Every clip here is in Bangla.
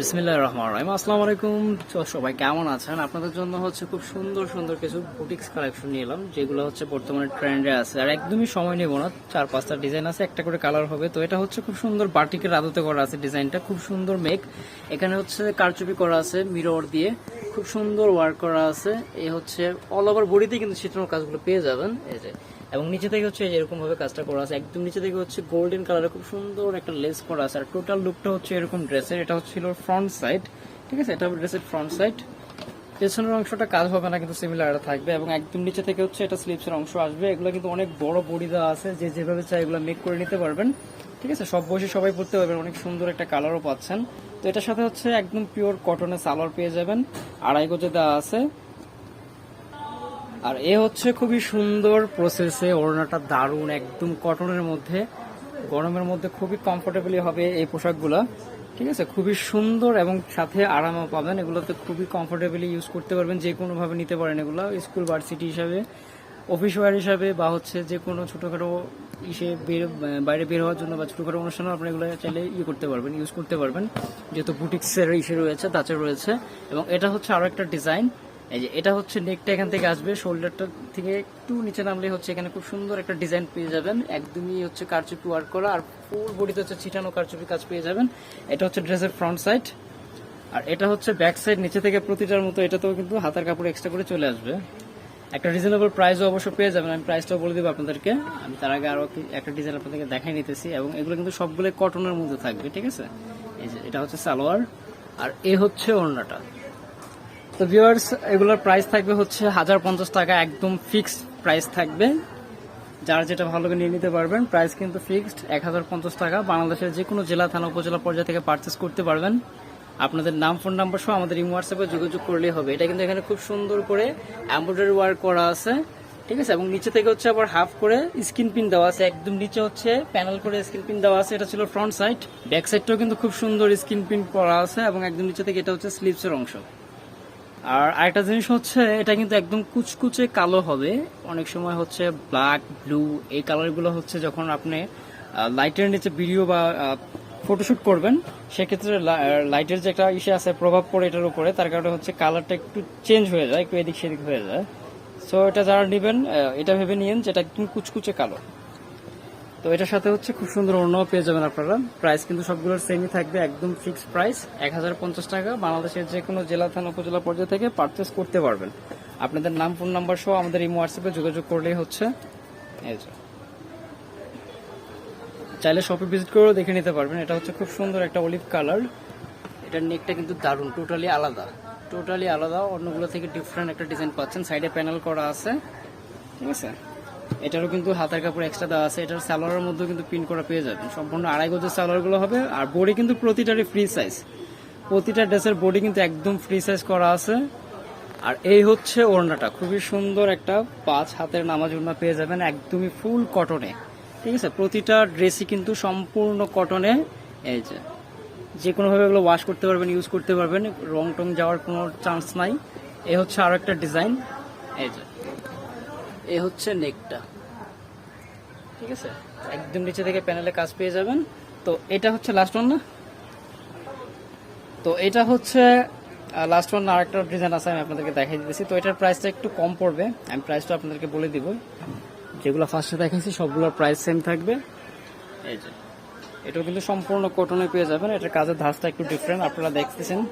বিসমিল্লাহ রহমান রহিম। আসসালামু আলাইকুম। সবাই কেমন আছেন? আপনাদের জন্য হচ্ছে খুব সুন্দর সুন্দর কিছু বুটিক্স কালেকশন নিয়ে এলাম যেগুলো হচ্ছে বর্তমানে ট্রেন্ডে আছে। আর একদমই সময় নেব না, চার পাঁচটা ডিজাইন আছে, একটা করে কালার হবে। তো এটা হচ্ছে খুব সুন্দর বাটিকের আদতে করা আছে ডিজাইনটা খুব সুন্দর মেক এখানে হচ্ছে কারচুপি করা আছে মিরর দিয়ে। খুব সুন্দর ওয়ার্ক করা আছে। এই হচ্ছে অল ওভার বডিতে কিন্তু চিত্রণ কাজগুলো পেয়ে যাবেন। এই যে এবং নিচে থেকে হচ্ছে এরকম ভাবে কাজটা করা আছে, একদম নিচে থেকে হচ্ছে গোল্ডেন কালারের খুব সুন্দর একটা লেস করা আছে। আর টোটাল লুকটা হচ্ছে এরকম ড্রেসের এটা হচ্ছিল ফ্রন্ট সাইড ঠিক আছে? এটা ড্রেসের ফ্রন্ট সাইড পেছনের অংশটা কাজ হবে না, কিন্তু সিমিলার থাকবে এবং একদম নিচে থেকে হচ্ছে এটা স্লিপসের অংশ আসবে। এগুলো কিন্তু অনেক বড় বডি দেওয়া আছে, যে যেভাবে চাই এগুলো মেক করে নিতে পারবেন, ঠিক আছে? সব বয়সে সবাই পড়তে পারবেন, অনেক সুন্দর একটা কালারও পাচ্ছেন। তো এটার সাথে হচ্ছে একদম পিওর কটনের সালোয়ার পেয়ে যাবেন। আড়াই গজে দেওয়া আছে। আর এ হচ্ছে খুবই সুন্দর প্রসেসে ওড়নাটা দারুণ, একদম কটনের মধ্যে। গরমের মধ্যে খুবই কমফোর্টেবলি হবে এই পোশাকগুলো। ঠিক আছে? খুবই সুন্দর এবং সাথে আরামও পাবেন। এগুলোতে খুবই কমফোর্টেবলি ইউজ করতে পারবেন, যে কোনোভাবে নিতে পারেন এগুলো। স্কুল ভার্সিটি হিসাবে অফিস ওয়ার হিসাবে বা হচ্ছে যে কোনো ছোটোখাটো ইসে বের, বাইরে বের হওয়ার জন্য বা ছোটোখাটো অনুষ্ঠানে আপনি এগুলো চাইলে ইয়ে করতে পারবেন ইউজ করতে পারবেন। যেহেতু বুটিক্সের ইসে রয়েছে, তাতে রয়েছে। এবং এটা হচ্ছে আরও একটা ডিজাইন এই যে এটা হচ্ছে নেকটা এখান থেকে আসবে শোল্ডারটা থেকে একটু নিচে নামলে হচ্ছে এখানে খুব সুন্দর একটা ডিজাইন পেয়ে যাবেন। একদমই হচ্ছে কারচুপি ওয়ার্ক করা, আর ফুল বডিতে হচ্ছে ছিটানো কারচুপি কাজ পেয়ে যাবেন। এটা হচ্ছে ড্রেসের ফ্রন্ট সাইড আর এটা হচ্ছে ব্যাক সাইড নিচে থেকে প্রতিটার মতো এটাতেও কিন্তু হাতার কাপড় এক্সট্রা করে চলে আসবে। একটা রিজনেবল প্রাইসও অবশ্য পেয়ে যাবেন, আমি প্রাইসটাও বলে দেবো আপনাদেরকে। আমি তার আগে আরও একটা ডিজাইন আপনাদেরকে দেখাই নিতেছি, এবং এগুলো কিন্তু সবগুলো কটনের মধ্যে থাকবে, ঠিক আছে? এই যে এটা হচ্ছে সালোয়ার, আর এ হচ্ছে ওড়নাটা। তো ভিউয়ার্স এগুলোর প্রাইস থাকবে হচ্ছে হাজার পঞ্চাশ টাকা, একদম ফিক্সড প্রাইস থাকবে। যার যেটা ভালো করে নিয়ে নিতে পারবেন প্রাইস কিন্তু ফিক্সড এক হাজার পঞ্চাশ টাকা। বাংলাদেশের যে কোনো জেলা, থানা, উপজেলা পর্যায়ে থেকে পারচেস করতে পারবেন। আপনাদের নাম ফোন নাম্বার সহ আমাদের ইমো হোয়াটসঅ্যাপে যোগাযোগ করলেই হবে। এটা কিন্তু এখানে খুব সুন্দর করে এমব্রয়ডারি ওয়ার্ক করা আছে, ঠিক আছে? এবং নিচে থেকে হচ্ছে আবার হাফ করে স্ক্রিন পিন দেওয়া আছে। একদম নিচে হচ্ছে প্যানেল করে স্ক্রিন পিন দেওয়া আছে। এটা ছিল ফ্রন্ট সাইড ব্যাক সাইডটাও কিন্তু খুব সুন্দর স্ক্রিন পিন করা আছে এবং একদম নিচে থেকে এটা হচ্ছে স্লিপসের অংশ। আর আরেকটা জিনিস হচ্ছে, এটা কিন্তু একদম কুচকুচে কালো হবে। অনেক সময় হচ্ছে ব্ল্যাক ব্লু এই কালারগুলো হচ্ছে যখন আপনি লাইটের নিচে ভিডিও বা ফটোশুট করবেন, সেক্ষেত্রে লাইটের যে একটা ইসে আছে, প্রভাব পড়ে এটার উপরে, তার কারণে হচ্ছে কালারটা একটু চেঞ্জ হয়ে যায়, একটু এদিক সেদিক হয়ে যায়। সো এটা যারা নেবেন এটা ভেবে নিয়েন যেটা একদম কুচকুচে কালো। তো এটার সাথে হচ্ছে খুব সুন্দর অন্যও পেয়ে যাবেন আপনারা। প্রাইস কিন্তু সবগুলোর সেমই থাকবে, একদম ফিক্স প্রাইস এক হাজার পঞ্চাশ টাকা, বাংলাদেশের যে কোনো জেলা, থানা, উপজেলা পর্যায়ে থেকে পারচেস করতে পারবেন। আপনাদের নাম ফোন নাম্বার সহ আমাদের এই হোয়াটসঅ্যাপে যোগাযোগ করলেই হচ্ছে। এই যে। চাইলে শপে ভিজিট করেও দেখে নিতে পারবেন। এটা হচ্ছে খুব সুন্দর একটা অলিভ কালার এটার নেকটা কিন্তু দারুণ টোটালি আলাদা। টোটালি আলাদা, অন্যগুলো থেকে ডিফারেন্ট একটা ডিজাইন পাচ্ছেন। সাইডে প্যানেল করা আছে। ঠিক আছে? এটারও কিন্তু হাতের কাপড় এক্সট্রা দেওয়া আছে। এটার সালোয়ারের মধ্যেও কিন্তু প্রিন্ট করা পেয়ে যাবেন। সম্পূর্ণ আড়াই গজের সালোয়ারগুলো হবে। আর বডি কিন্তু প্রতিটারই ফ্রি সাইজ প্রতিটা ড্রেসের বডি কিন্তু একদম ফ্রি সাইজ করা আছে। আর এই হচ্ছে ওড়নাটা। খুবই সুন্দর একটা পাঁচ হাতের নামাজ ওড়না পেয়ে যাবেন একদমই ফুল কটনে ঠিক আছে? প্রতিটা ড্রেসই কিন্তু সম্পূর্ণ কটনে এই যে যে কোনোভাবে এগুলো ওয়াশ করতে পারবেন ইউজ করতে পারবেন। রং টং যাওয়ার কোনো চান্স নাই। এ হচ্ছে আরও একটা ডিজাইন এই যে এ হচ্ছে নেকটা। ঠিক আছে? একদম নিচে থেকে প্যানেলে কাজ পেয়ে যাবেন। তো এটা হচ্ছে লাস্ট ওয়ান না? তো এটা হচ্ছে লাস্ট ওয়ান আর একটা ডিজাইন আছে, আমি আপনাদেরকে দেখাই দিতেছি। তো এটার প্রাইসটা একটু কম পড়বে। আমি প্রাইসটা আপনাদেরকে বলে দিব। যেগুলো ফার্স্টে দেখাইছি, সবগুলোর প্রাইস সেম থাকবে। এই যে। এটাও কিন্তু সম্পূর্ণ কটনে পেয়ে যাবেন। এটার কাজের ধাঁচটা একটু ডিফারেন্ট আপনারা দেখতেছেন।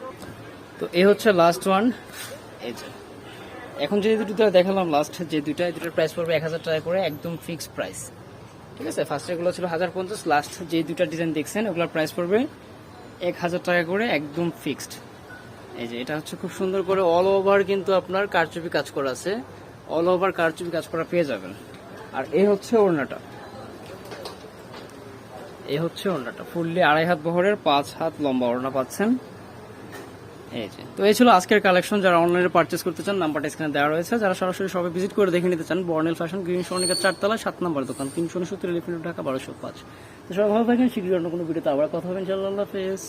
তো এই হচ্ছে লাস্ট ওয়ান এই যে। এখন যে দুটো দেখালাম লাস্ট যে এই দুটোর প্রাইস পড়বে এক হাজার টাকা করে, একদম ফিক্সড প্রাইস ঠিক আছে? ফার্স্ট এগুলো ছিল হাজার পঞ্চাশ লাস্ট যে দুইটা ডিজাইন দেখছেন, ওগুলোর প্রাইস পড়বে এক হাজার টাকা করে, একদম ফিক্সড এই যে, এটা হচ্ছে খুব সুন্দর করে অল ওভার কিন্তু আপনার কারচুপি কাজ করা আছে। অল ওভার কারচুপি কাজ করা পেয়ে যাবেন। আর এই হচ্ছে ওড়নাটা। এই হচ্ছে ওড়নাটা। ফুললি আড়াই হাত বহরের, পাঁচ হাত লম্বা ওড়না পাচ্ছেন। তো এই ছিল আজকের কালেকশন যারা অনলাইনে পারচেস করতে চান, নাম্বারটা এখানে দেওয়া রয়েছে। যারা সরাসরি সবাই ভিজিট করে দেখে নিতে চান বর্নেল ফ্যাশন গ্রিন সর্ণিকা চারতলা সাত নম্বর দোকান, তিনশো উনসত্তর এলিফেন্ট ঢাকা, বারোশো পাঁচ। তো সবাই ভালো থাকেন, শীঘ্রই অন্য কোনো ভিডিওতে আবার কথা হবেন ইনশাল্লাহ হাফেজ।